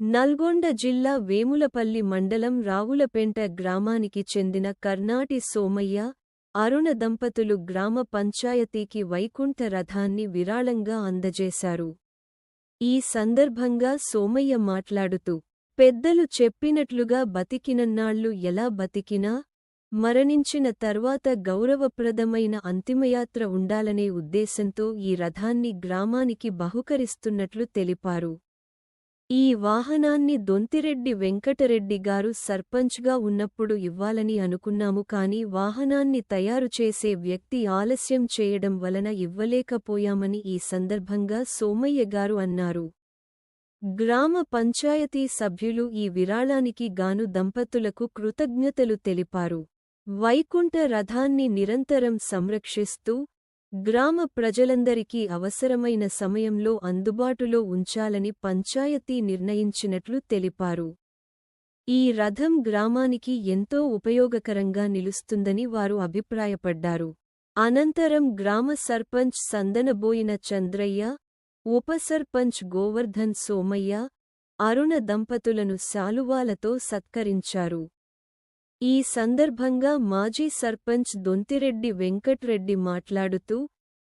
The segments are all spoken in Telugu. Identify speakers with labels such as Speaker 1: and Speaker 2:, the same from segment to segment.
Speaker 1: నల్గొండ జిల్లా వేములపల్లి మండలం రావులపేంట గ్రామానికి చెందిన కర్నాటి సోమయ్య అరుణ దంపతులు గ్రామ పంచాయతీకి వైకుంఠ రథాన్ని విరాళంగా అందజేశారు. ఈ సందర్భంగా సోమయ్య మాట్లాడుతూ పెద్దలు చెప్పినట్లుగా బతికినన్నాళ్ళు ఎలా బతికినా మరణించిన తర్వాత గౌరవప్రదమైన అంతిమయాత్ర ఉండాలనే ఉద్దేశంతో ఈ రథాన్ని గ్రామానికి బహుకరిస్తున్నట్లు తెలిపారు. ఈ వాహనాన్ని దొంతిరెడ్డి వెంకటరెడ్డి గారు సర్పంచ్గా ఉన్నప్పుడు ఇవ్వాలని అనుకున్నాము కాని వాహనాన్ని తయారు చేసే వ్యక్తి ఆలస్యం చేయడం వలన ఇవ్వలేకపోయామని ఈ సందర్భంగా సోమయ్య గారు అన్నారు. గ్రామ పంచాయతీ సభ్యులు ఈ విరాళానికి గాను దంపతులకు కృతజ్ఞతలు తెలిపారు. వైకుంఠ రథాన్ని నిరంతరం సంరక్షిస్తూ గ్రామ ప్రజలందరికీ అవసరమైన సమయంలో అందుబాటులో ఉంచాలని పంచాయతీ నిర్ణయించినట్లు తెలిపారు. ఈ రథం గ్రామానికి ఎంతో ఉపయోగకరంగా నిలుస్తుందని వారు అభిప్రాయపడ్డారు. అనంతరం గ్రామ సర్పంచ్ సందనబోయిన చంద్రయ్య ఉప సర్పంచ్ గోవర్ధన్ సోమయ్య అరుణ దంపతులను శాలువాలతో సత్కరించారు. ఈ సందర్భంగా మాజీ సర్పంచ్ దొంతిరెడ్డి వెంకట్రెడ్డి మాట్లాడుతూ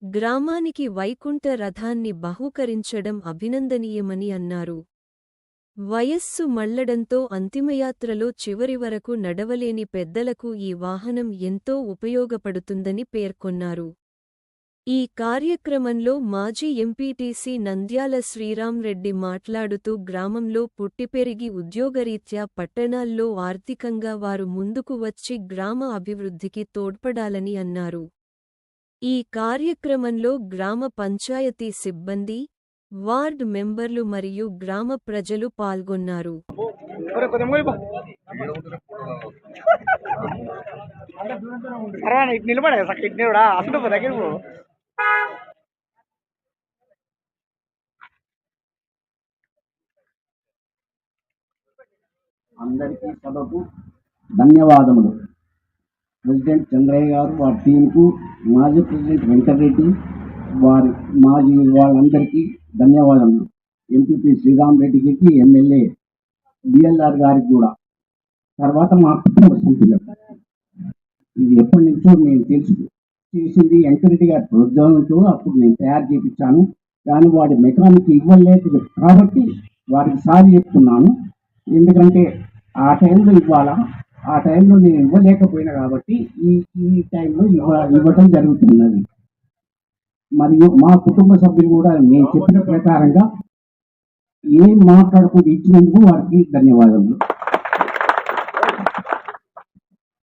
Speaker 1: గ్రామానికి వైకుంఠ రథాన్ని బహూకరించడం అభినందనీయమని అన్నారు. వయస్సు మళ్ళడంతో అంతిమయాత్రలో చివరి వరకు నడవలేని పెద్దలకు ఈ వాహనం ఎంతో ఉపయోగపడుతుందని పేర్కొన్నారు. ఈ కార్యక్రమంలో మాజీ ఎంపీటీసీ నంద్యాల శ్రీరాంరెడ్డి మాట్లాడుతూ గ్రామంలో పుట్టిపెరిగి ఉద్యోగరీత్యా పట్టణాల్లో ఆర్థికంగా వారు ముందుకు వచ్చి గ్రామ అభివృద్ధికి తోడ్పడాలని అన్నారు. ఈ కార్యక్రమంలో గ్రామ పంచాయతీ సిబ్బంది వార్డ్ మెంబర్లు మరియు గ్రామ ప్రజలు పాల్గొన్నారు.
Speaker 2: అరే ఇటు నిలబడే ఇటు నిలబడా అసలు దగ్గర
Speaker 3: అందరికీ సభకు ధన్యవాదములు. ప్రెసిడెంట్ చంద్రయ్య గారు వారి టీంకు మాజీ ప్రెసిడెంట్ వెంకటరెడ్డి వారి మాజీ వాళ్ళందరికీ ధన్యవాదములు. ఎంపీపీ శ్రీరామ్ రెడ్డి గారికి ఎమ్మెల్యే బిఎల్ఆర్ గారికి కూడా. తర్వాత మా కుటుంబ సభ్యులకు. ఇది ఎప్పటి నుంచో మేము తెలుసు చేసింది వెంకరెడ్డి గారి ప్రోద్బలంతో అప్పుడు నేను తయారు చేయించాను కానీ వాడి మెకానిక్ ఇవ్వలేదు కాబట్టి వారికి సారి చెప్తున్నాను. ఎందుకంటే ఆ టైంలో ఇవ్వాలా? ఆ టైంలో నేను ఇవ్వలేకపోయినా కాబట్టి ఈ ఈ టైంలో ఇవ్వటం జరుగుతున్నది. మరియు మా కుటుంబ సభ్యులు కూడా నేను చెప్పిన ప్రకారంగా ఏం మాట్లాడకుండా ఇచ్చినందుకు వారికి ధన్యవాదములు.